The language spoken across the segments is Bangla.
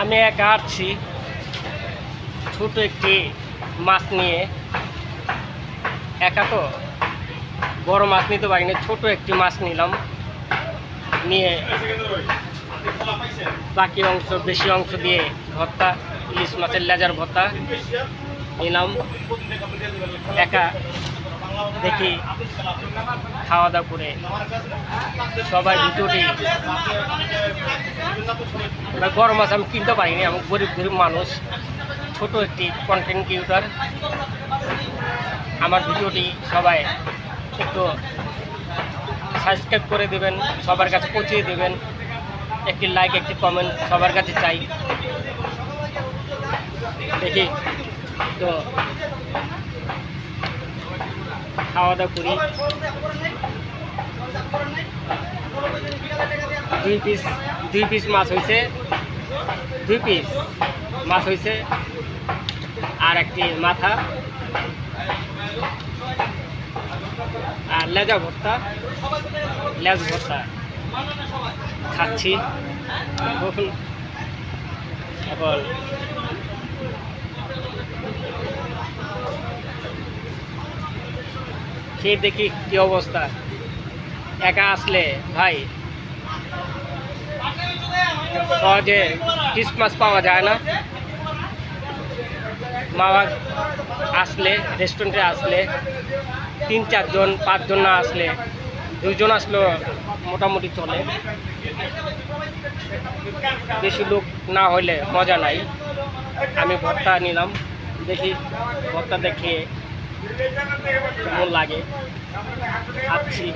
আমি একা আসছি ছোট একটি মাছ নিয়ে। একা তো? বড় মাছ নিতে পারি পারিনি, ছোট একটি মাছ নিলাম। নিয়ে বাকি অংশ, বেশি অংশ দিয়ে ভর্তা, ইলিশ মাছের লেজার ভর্তা নিলাম। একা দেখি খাওয়া দাওয়া করে সবাই ভিডিওটি বড় মাছ আমি কিনতে পারিনি, আমি গরিব গরিব মানুষ। ছোট একটি কন্টেন্ট ক্রিয়েটার আমার ভিডিওটি সবাই একটু সাবস্ক্রাইব করে দেবেন, সবার কাছে পৌঁছিয়ে দেবেন। একটি লাইক একটি কমেন্ট সবার কাছে চাই। দেখি, তো খাওয়া দাওয়া করি। দুই পিস দুই পিস মাছ হয়েছে দুই পিস মাছ হয়েছে আর একটি মাথা। আর লেজা ভর্তা। লেজ ভর্তা খাচ্ছি। এখন খেয়ে দেখি কি অবস্থা। একা আসলে ভাই সহজে ক্রিসমাস পাওয়া যায় না। মামা আসলে রেস্টুরেন্টে আসলে, তিন চারজন, পাঁচজন না আসলে, দুজন আসলেও মোটামুটি চলে। বেশি লোক না হলে মজা নাই। আমি ভর্তা নিলাম, দেখি, ভর্তা দেখে কেমন লাগে। খাচ্ছি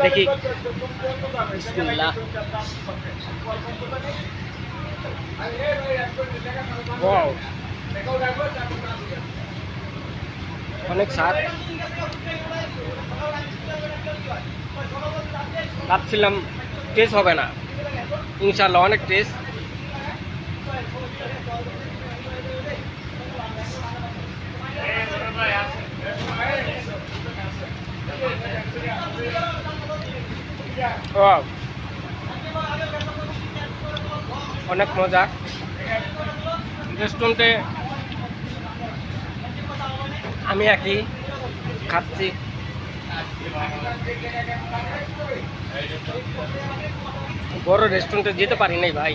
দেখি বিসমিল্লাহ ওয়াও অনেক স্বাদ ভাবছিলাম টেস্ট হবে না ইনশাল্লাহ অনেক টেস্ট অনেক মজা। রেস্টুরেন্টে আমি একই খাচ্ছি। বড় রেস্টুরেন্টে যেতে পারি নাই ভাই।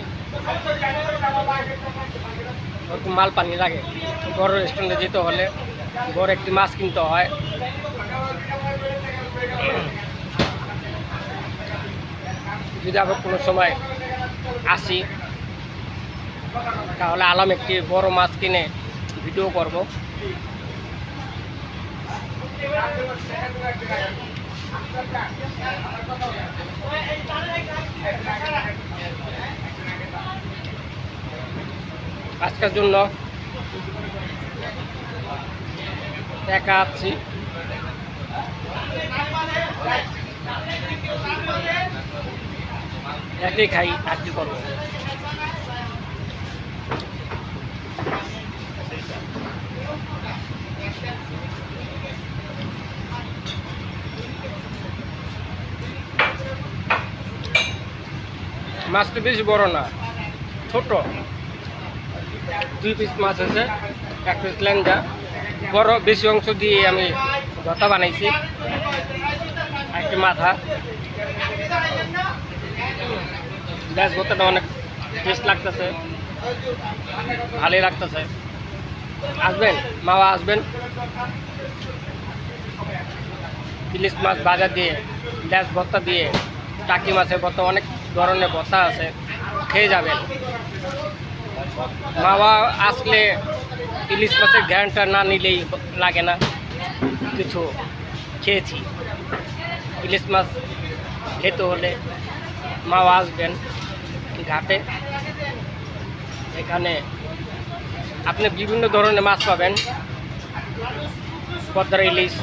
মাল পানি লাগে। বড় রেস্টুরেন্টে যেতে হলে বড় একটি মাছ কিনতে হয়। যদি আবার কোনো সময় আসি, তাহলে আলাম একটি বড় মাছ কিনে ভিডিও করব। আজকের জন্য একা আছি। খাই করব? মাছটা বেশি বড় না, ছোট। দুই পিস মাছ আছে, এক পিস ল্যাংজা বড়, বেশি অংশ দিয়ে আমি ভর্তা বানাইছি। আর একটি মাথা গ্যাস ভর্তাটা অনেক টেস্ট লাগতেছে ভালোই লাগতেছে আসবেন মামা আসবেন ইলিশ মাছ বাজার দিয়ে গ্যাস ভর্তা দিয়ে টাকি মাছের ভর্তা অনেক ধরনের ভর্তা আছে খেয়ে যাবেন মামা আসলে ইলিশ মাছের ঘ্যানটা না নিলেই লাগে না কিছু খেয়েছি ইলিশ মাছ খেতে হলে মাও আসবেন ঘাটে। এখানে আপনি বিভিন্ন ধরনের মাছ পাবেন। পদ্মার ইলিশ,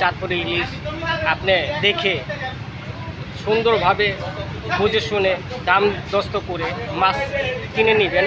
চাঁদপুরি ইলিশ, আপনি দেখে সুন্দরভাবে বুঝে শুনে দাম দস্ত করে মাছ কিনে নেবেন।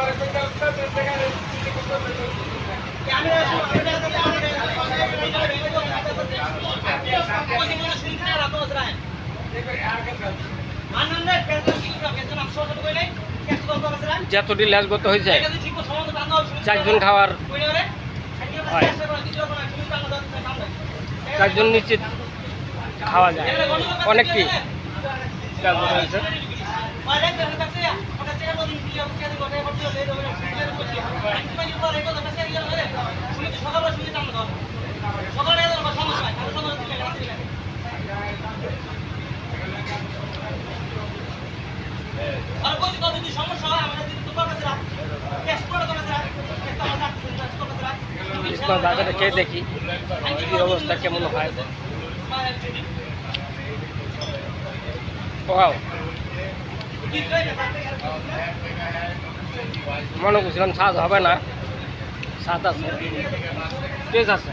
যতটি ল্যাসগত হয়ে যায় চারজন খাওয়ার চারজন নিশ্চিত খাওয়া যায়। অনেকটি ল্যাসগত হয়েছে বাজারে খেয়ে দেখি কি অবস্থা কেমন হয়। ওয়াও। মনে করছিলাম স্বাদ হবে না। স্বাদ আছে। টেস্ট আছে।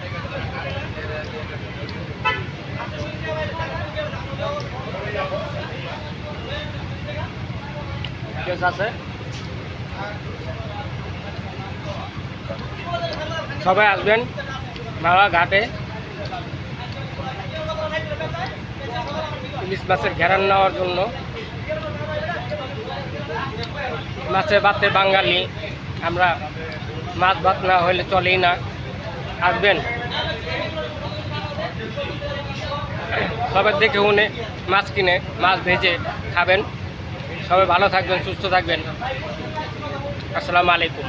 টেস্ট আছে? সবাই আসবেন মাওয়া ঘাটে। ইলিশ মাছের ঘেরান নেওয়ার জন্য। মাছে ভাতে বাঙালি, আমরা মাছ ভাত না হলে চলেই না। আসবেন। সবাই দেখে উনে মাছ কিনে, মাছ ভেজে খাবেন। সবাই ভালো থাকবেন, সুস্থ থাকবেন। আসসালামু আলাইকুম।